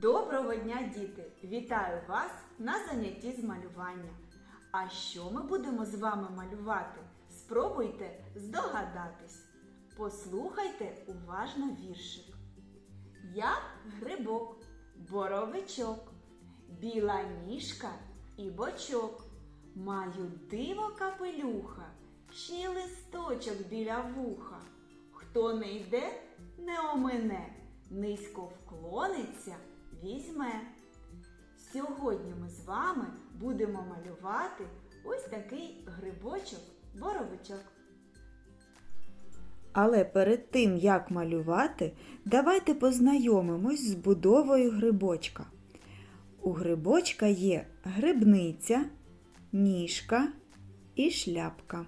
Доброго дня, діти! Вітаю вас на занятті з малювання. А що ми будемо з вами малювати? Спробуйте здогадатись. Послухайте уважно віршик. Я грибок, боровичок, біла ніжка і бочок. Маю диво капелюха, ще листочок біля вуха. Хто не йде, не омине, низько вклониться, візьме. Сьогодні ми з вами будемо малювати ось такий грибочок боровичок. Але перед тим, як малювати, давайте познайомимось з будовою грибочка. У грибочка є грибниця, ніжка і шляпка.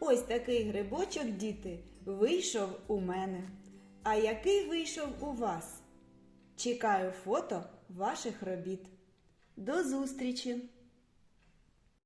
Ось такий грибочок, діти, вийшов у мене. А який вийшов у вас? Чекаю фото ваших робіт. До зустрічі!